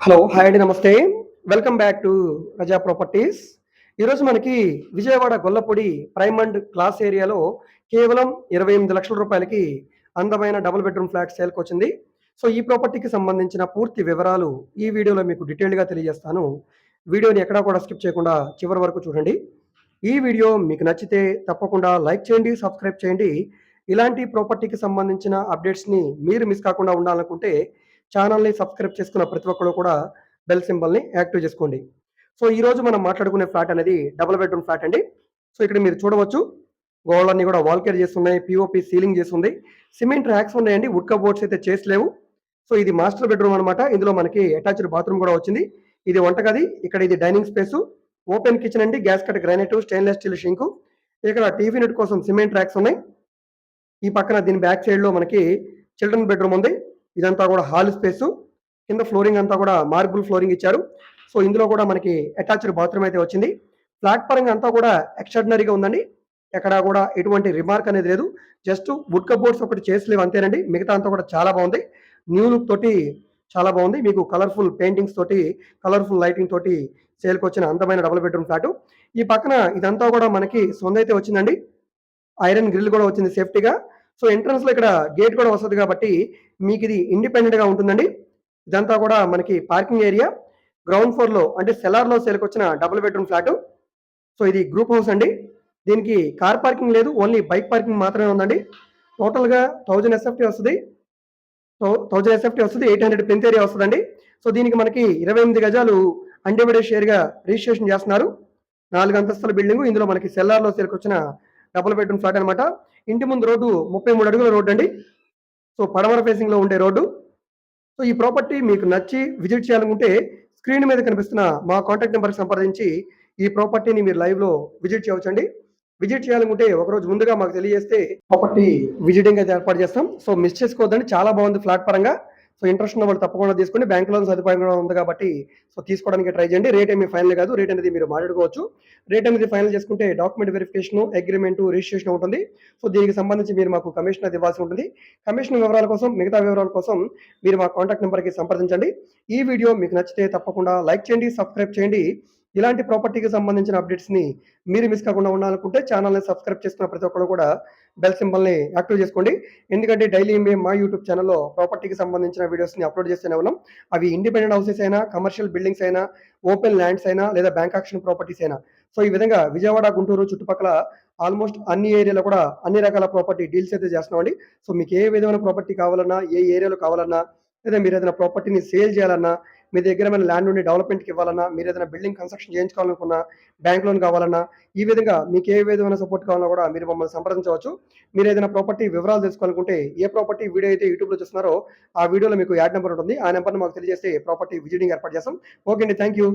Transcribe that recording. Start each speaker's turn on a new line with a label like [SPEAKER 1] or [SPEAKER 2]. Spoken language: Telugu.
[SPEAKER 1] హలో హాయ్ అండి నమస్తే. Welcome back to Raza properties ఈరోజు మనకి Vijayawada Gollapudi prime and class ఏరియాలో కేవలం ఇరవై ఎనిమిది లక్షల రూపాయలకి అందమైన డబుల్ బెడ్రూమ్ ఫ్లాట్ సేల్కి వచ్చింది. సో ఈ ప్రాపర్టీకి సంబంధించిన పూర్తి వివరాలు ఈ వీడియోలో మీకు డీటెయిల్గా తెలియజేస్తాను. వీడియోని ఎక్కడా కూడా స్కిప్ చేయకుండా చివరి వరకు చూడండి. ఈ వీడియో మీకు నచ్చితే తప్పకుండా లైక్ చేయండి సబ్స్క్రైబ్ చేయండి. ఇలాంటి ప్రాపర్టీకి సంబంధించిన అప్డేట్స్ని మీరు మిస్ కాకుండా ఉండాలనుకుంటే ఛానల్ని సబ్స్క్రైబ్ చేసుకున్న ప్రతి ఒక్కరు కూడా బెల్ సింబల్ని యాక్టివ్ చేసుకోండి. సో ఈ రోజు మనం మాట్లాడుకునే ఫ్లాట్ అనేది డబుల్ బెడ్రూమ్ ఫ్లాట్ అండి. సో ఇక్కడ మీరు చూడవచ్చు. గోడలన్నీ కూడా వాల్ కేర్ చేస్తున్నాయి పిఓపి సీలింగ్ చేస్తుంది. సిమెంట్ ర్యాక్స్ ఉన్నాయండి వుడ్ బోర్డ్స్ అయితే చేసలేవు సో ఇది మాస్టర్ బెడ్రూమ్ అనమాట ఇందులో మనకి అటాచ్డ్ బాత్రూమ్ కూడా వచ్చింది. ఇది వంటగది ఇక్కడ ఇది డైనింగ్ స్పేస్. ఓపెన్ కిచెన్ అండి gas cut granite stainless steel sink. ఇక్కడ టీవీ నెట్ కోసం సిమెంట్ ర్యాక్స్ ఉన్నాయి. ఈ పక్కన దీని బ్యాక్ సైడ్లో మనకి చిల్డ్రన్ బెడ్రూమ్ ఉంది. ఇదంతా కూడా హాల్ స్పేస్. కింద ఫ్లోరింగ్ అంతా కూడా మార్బుల్ ఫ్లోరింగ్ ఇచ్చారు. సో ఇందులో కూడా మనకి అటాచ్డ్ బాత్రూమ్ అయితే వచ్చింది. ఫ్లాట్ పరంగా అంతా కూడా ఎక్స్ట్రాడినరీగా ఉందండి. ఎక్కడ కూడా ఎటువంటి రిమార్క్ అనేది లేదు. జస్ట్ వుడ్ కబోర్డ్స్ ఒకటి చేసలేవు అంతేనండి. మిగతా అంతా కూడా చాలా బాగుంది. న్యూ లుక్ తోటి చాలా బాగుంది. మీకు కలర్ఫుల్ పెయింటింగ్స్ తోటి కలర్ఫుల్ లైటింగ్ తోటి సేల్కి వచ్చిన అందమైన డబుల్ బెడ్రూమ్ ఫ్లాట్. ఈ పక్కన ఇదంతా కూడా మనకి సొంత అయితే వచ్చిందండి. ఐరన్ గ్రిల్ కూడా వచ్చింది సేఫ్టీగా. సో ఎంట్రన్స్లో ఇక్కడ గేట్ కూడా వస్తుంది కాబట్టి మీకు ఇది ఇండిపెండెంట్గా ఉంటుందండి. ఇదంతా కూడా మనకి పార్కింగ్ ఏరియా గ్రౌండ్ ఫ్లోర్లో అంటే సెలార్లో సేల్కి వచ్చిన డబుల్ బెడ్రూమ్ ఫ్లాట్ సో ఇది గ్రూప్ హౌస్ అండి. దీనికి కార్ పార్కింగ్ లేదు ఓన్లీ బైక్ పార్కింగ్ మాత్రమే ఉందండి. టోటల్గా థౌజండ్ ఎస్ఎఫ్టీ వస్తుంది. థౌజండ్ ఎస్ఎఫ్టీ వస్తుంది ఎయిట్ హండ్రెడ్ పెంత్ ఏరియా వస్తుందండి. సో దీనికి మనకి ఇరవై ఎనిమిది గజాలు అన్డివైడెడ్ షేర్గా రిజిస్ట్రేషన్ చేస్తున్నారు. నాలుగు అంతస్తుల బిల్డింగ్ ఇందులో మనకి సెల్లార్లో లో డబుల్ బెడ్రూమ్ ఫ్లాట్ అనమాట ఇంటి ముందు రోడ్డు ముప్పై మూడు అడుగుల రోడ్డు అండి. సో పడమర ఫేసింగ్లో ఉండే రోడ్డు. సో ఈ ప్రాపర్టీ మీకు నచ్చి విజిట్ చేయాలనుకుంటే స్క్రీన్ మీద కనిపిస్తున్న మా కాంటాక్ట్ నెంబర్కి సంప్రదించి ఈ ప్రాపర్టీని మీరు లైవ్లో విజిట్ చేయవచ్చండి. విజిట్ చేయాలనుకుంటే ఒకరోజు ముందుగా మాకు తెలియజేస్తే ప్రాపర్టీ విజిటింగ్ అయితే ఏర్పాటు చేస్తాం. సో మిస్ చేసుకోవద్దండి. చాలా బాగుంది ఫ్లాట్ పరంగా. సో ఇంట్రెస్ట్ ఉన్న వాళ్ళు తప్పకుండా తీసుకుని బ్యాంక్ లోన్ సదుపాయం కూడా ఉంది కాబట్టి సో తీసుకోవడానికి ట్రై చేయండి. రేట్ ఏమి ఫైనల్ కాదు. రేట్ అనేది మీరు మాట్లాడుకోవచ్చు. రేట్ అనేది ఫైనల్ చేసుకుంటే డాక్యుమెంట్ వెరిఫికేషన్ అగ్రిమెంట్ రిజిస్ట్రేషన్ ఉంటుంది. సో దీనికి సంబంధించి మీరు మాకు కమిషన్ అది ఇవ్వాల్సి ఉంటుంది. కమిషన్ వివరాల కోసం మిగతా వివరాల కోసం మీరు మా కాంటాక్ట్ నెంబర్కి సంప్రదించండి. ఈ వీడియో మీకు నచ్చితే తప్పకుండా లైక్ చేయండి సబ్స్క్రైబ్ చేయండి. ఇలాంటి ప్రాపర్టీకి సంబంధించిన అప్డేట్స్ని మీరు మిస్ కాకుండా ఉండాలనుకుంటే ఛానల్ని సబ్స్క్రైబ్ చేసుకున్న ప్రతి ఒక్కరు కూడా బెల్ సింబల్ని యాక్టివ్ చేసుకోండి. ఎందుకంటే డైలీ మేము మా యూట్యూబ్ ఛానల్లో ప్రాపర్టీకి సంబంధించిన వీడియోస్ని అప్లోడ్ చేస్తూనే ఉన్నాం. అవి ఇండిపెండెంట్ హౌసెస్ అయినా కమర్షియల్ బిల్డింగ్స్ అయినా ఓపెన్ ల్యాండ్స్ అయినా లేదా బ్యాంక్ ఆక్షన్ ప్రాపర్టీస్ అయినా. సో ఈ విధంగా విజయవాడ గుంటూరు చుట్టుపక్కల ఆల్మోస్ట్ అన్ని ఏరియాలో కూడా అన్ని రకాల ప్రాపర్టీ డీల్స్ అయితే చేస్తున్నామండి. సో మీకు ఏ విధమైన ప్రాపర్టీ కావాలన్నా ఏ ఏరియాలో కావాలన్నా లేదా మీరు ఏదైనా ప్రాపర్టీని సేల్ చేయాలన్నా మీ దగ్గర ఏమైనా ల్యాండ్ ఉండి డెవలప్మెంట్కి ఇవ్వాలన్నా మీరు ఏదైనా బిల్డింగ్ కన్స్ట్రక్షన్ చేయించుకోవాలనుకున్నా బ్యాంక్ లోన్ కావాలన్నా ఈ విధంగా మీకు ఏ విధమైన సపోర్ట్ కావాలన్నా కూడా మీరు మమ్మల్ని సంప్రదించవచ్చు. మీరు ఏదైనా ప్రాపర్టీ వివరాలు తెలుసుకోవాలనుకుంటే ఏ ప్రాపర్టీ వీడియో అయితే యూట్యూబ్లో చూస్తున్నారో ఆ వీడియోలో మీకు యాడ్ నెంబర్ ఉంటుంది. ఆ నెంబర్ని మాకు తెలియజేస్తే ప్రాపర్టీ విజిటింగ్ ఏర్పాటు చేస్తాం. ఓకే అండి థ్యాంక్ యూ